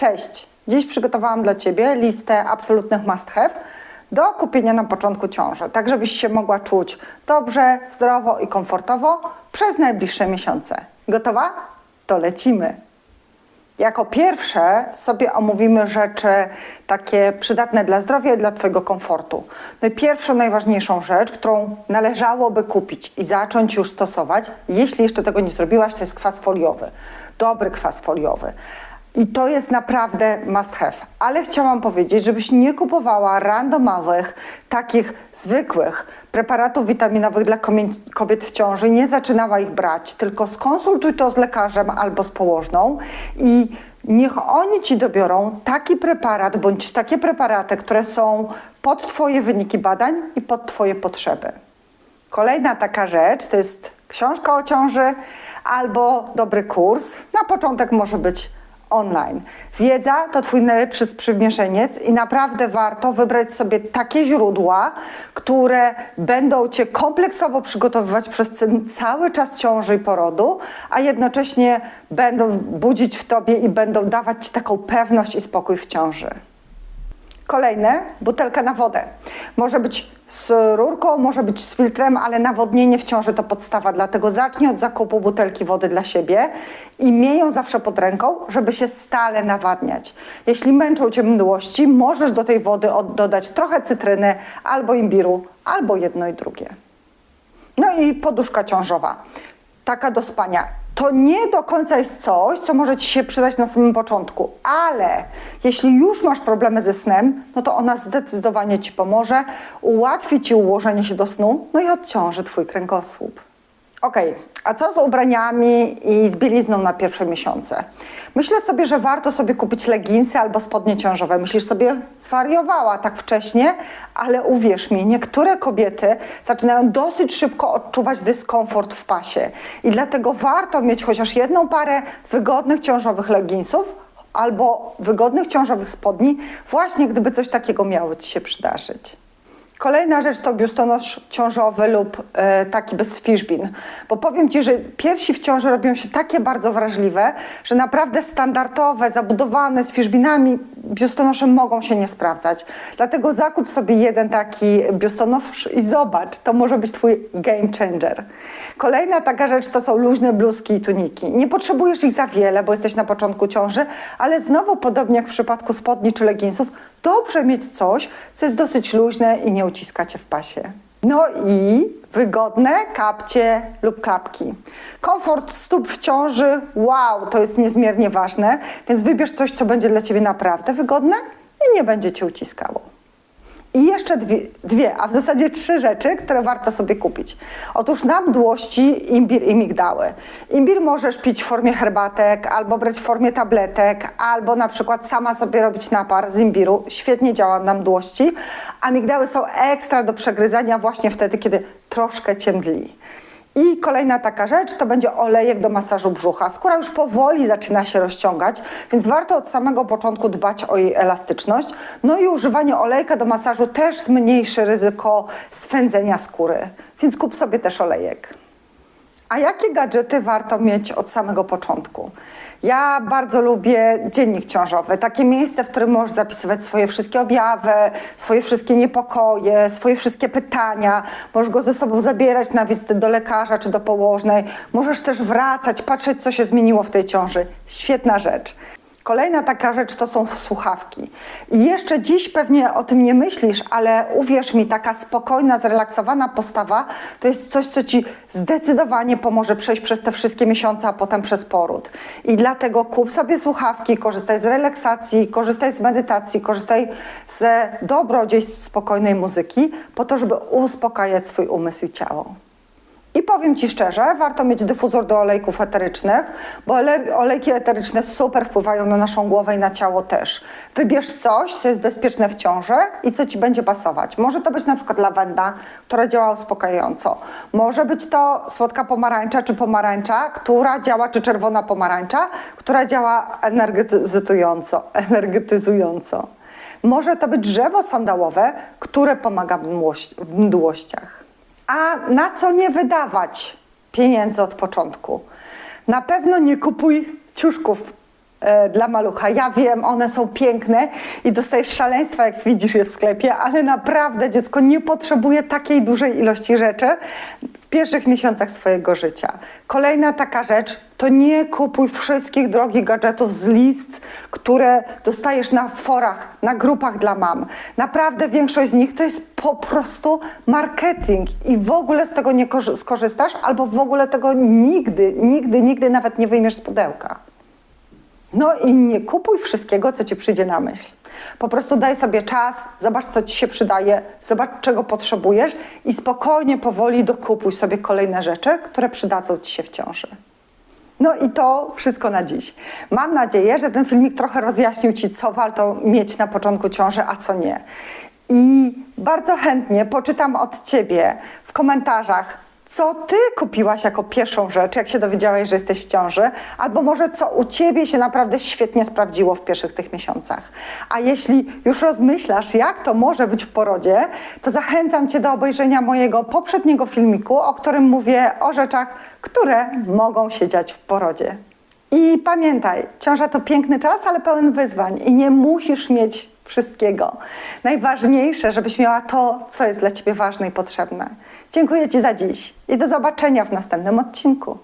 Cześć! Dziś przygotowałam dla Ciebie listę absolutnych must have do kupienia na początku ciąży, tak żebyś się mogła czuć dobrze, zdrowo i komfortowo przez najbliższe miesiące. Gotowa? To lecimy! Jako pierwsze sobie omówimy rzeczy takie przydatne dla zdrowia i dla Twojego komfortu. No i pierwszą, najważniejszą rzecz, którą należałoby kupić i zacząć już stosować, jeśli jeszcze tego nie zrobiłaś, to jest kwas foliowy. Dobry kwas foliowy. I to jest naprawdę must have. Ale chciałam powiedzieć, żebyś nie kupowała randomowych, takich zwykłych preparatów witaminowych dla kobiet w ciąży. Nie zaczynała ich brać, tylko skonsultuj to z lekarzem albo z położną i niech oni ci dobiorą taki preparat bądź takie preparaty, które są pod Twoje wyniki badań i pod Twoje potrzeby. Kolejna taka rzecz to jest książka o ciąży albo dobry kurs. Na początek może być online. Wiedza to Twój najlepszy sprzymierzeniec i naprawdę warto wybrać sobie takie źródła, które będą Cię kompleksowo przygotowywać przez ten cały czas ciąży i porodu, a jednocześnie będą budzić w Tobie i będą dawać Ci taką pewność i spokój w ciąży. Kolejne, butelka na wodę. Może być z rurką, może być z filtrem, ale nawodnienie w ciąży to podstawa, dlatego zacznij od zakupu butelki wody dla siebie i miej ją zawsze pod ręką, żeby się stale nawadniać. Jeśli męczą Cię mdłości, możesz do tej wody od- dodać trochę cytryny albo imbiru, albo jedno i drugie. No i poduszka ciążowa, taka do spania. To nie do końca jest coś, co może Ci się przydać na samym początku, ale jeśli już masz problemy ze snem, no to ona zdecydowanie Ci pomoże, ułatwi Ci ułożenie się do snu, no i odciąży Twój kręgosłup. Okej, a co z ubraniami i z bielizną na pierwsze miesiące? Myślę sobie, że warto sobie kupić leginsy albo spodnie ciążowe. Myślisz sobie, zwariowała tak wcześnie, ale uwierz mi, niektóre kobiety zaczynają dosyć szybko odczuwać dyskomfort w pasie i dlatego warto mieć chociaż jedną parę wygodnych ciążowych leginsów albo wygodnych ciążowych spodni, właśnie gdyby coś takiego miało Ci się przydarzyć. Kolejna rzecz to biustonosz ciążowy lub e, taki bez fiszbin. Bo powiem Ci, że piersi w ciąży robią się takie bardzo wrażliwe, że naprawdę standardowe, zabudowane z fiszbinami biustonosze mogą się nie sprawdzać. Dlatego zakup sobie jeden taki biustonosz i zobacz, to może być Twój game changer. Kolejna taka rzecz to są luźne bluzki i tuniki. Nie potrzebujesz ich za wiele, bo jesteś na początku ciąży, ale znowu podobnie jak w przypadku spodni czy leginsów, dobrze mieć coś, co jest dosyć luźne i nie uciska Cię w pasie. No i wygodne kapcie lub klapki. Komfort stóp w ciąży, wow, to jest niezmiernie ważne, więc wybierz coś, co będzie dla Ciebie naprawdę wygodne i nie będzie Cię uciskało. I jeszcze dwie, dwie, a w zasadzie trzy rzeczy, które warto sobie kupić. Otóż na mdłości imbir i migdały. Imbir możesz pić w formie herbatek, albo brać w formie tabletek, albo na przykład sama sobie robić napar z imbiru. Świetnie działa na mdłości. A migdały są ekstra do przegryzania właśnie wtedy, kiedy troszkę cię mdli. I kolejna taka rzecz to będzie olejek do masażu brzucha. Skóra już powoli zaczyna się rozciągać, więc warto od samego początku dbać o jej elastyczność. No i używanie olejka do masażu też zmniejszy ryzyko swędzenia skóry, więc kup sobie też olejek. A jakie gadżety warto mieć od samego początku? Ja bardzo lubię dziennik ciążowy, takie miejsce, w którym możesz zapisywać swoje wszystkie objawy, swoje wszystkie niepokoje, swoje wszystkie pytania. Możesz go ze sobą zabierać na wizytę do lekarza czy do położnej. Możesz też wracać, patrzeć, co się zmieniło w tej ciąży. Świetna rzecz. Kolejna taka rzecz to są słuchawki. I jeszcze dziś pewnie o tym nie myślisz, ale uwierz mi, taka spokojna, zrelaksowana postawa to jest coś, co ci zdecydowanie pomoże przejść przez te wszystkie miesiące, a potem przez poród. I dlatego kup sobie słuchawki, korzystaj z relaksacji, korzystaj z medytacji, korzystaj z dobrodziejstw spokojnej muzyki, po to, żeby uspokajać swój umysł i ciało. I powiem Ci szczerze, warto mieć dyfuzor do olejków eterycznych, bo ole- olejki eteryczne super wpływają na naszą głowę i na ciało też. Wybierz coś, co jest bezpieczne w ciąży i co Ci będzie pasować. Może to być na przykład lawenda, która działa uspokajająco. Może być to słodka pomarańcza czy pomarańcza, która działa, czy czerwona pomarańcza, która działa energetyzująco. energetyzująco. Może to być drzewo sandałowe, które pomaga w mdłościach. A na co nie wydawać pieniędzy od początku? Na pewno nie kupuj ciuszków e, dla malucha. Ja wiem, one są piękne i dostajesz szaleństwa, jak widzisz je w sklepie, ale naprawdę dziecko nie potrzebuje takiej dużej ilości rzeczy pierwszych miesiącach swojego życia. Kolejna taka rzecz, to nie kupuj wszystkich drogich gadżetów z list, które dostajesz na forach, na grupach dla mam. Naprawdę większość z nich to jest po prostu marketing i w ogóle z tego nie korzy- skorzystasz albo w ogóle tego nigdy, nigdy, nigdy nawet nie wyjmiesz z pudełka. No i nie kupuj wszystkiego, co ci przyjdzie na myśl. Po prostu daj sobie czas, zobacz, co ci się przydaje, zobacz, czego potrzebujesz i spokojnie, powoli dokupuj sobie kolejne rzeczy, które przydadzą ci się w ciąży. No i to wszystko na dziś. Mam nadzieję, że ten filmik trochę rozjaśnił Ci, co warto mieć na początku ciąży, a co nie. I bardzo chętnie poczytam od Ciebie w komentarzach, co Ty kupiłaś jako pierwszą rzecz, jak się dowiedziałeś, że jesteś w ciąży, albo może co u Ciebie się naprawdę świetnie sprawdziło w pierwszych tych miesiącach. A jeśli już rozmyślasz, jak to może być w porodzie, to zachęcam Cię do obejrzenia mojego poprzedniego filmiku, o którym mówię o rzeczach, które mogą się dziać w porodzie. I pamiętaj, ciąża to piękny czas, ale pełen wyzwań i nie musisz mieć wszystkiego. Najważniejsze, żebyś miała to, co jest dla Ciebie ważne i potrzebne. Dziękuję Ci za dziś i do zobaczenia w następnym odcinku.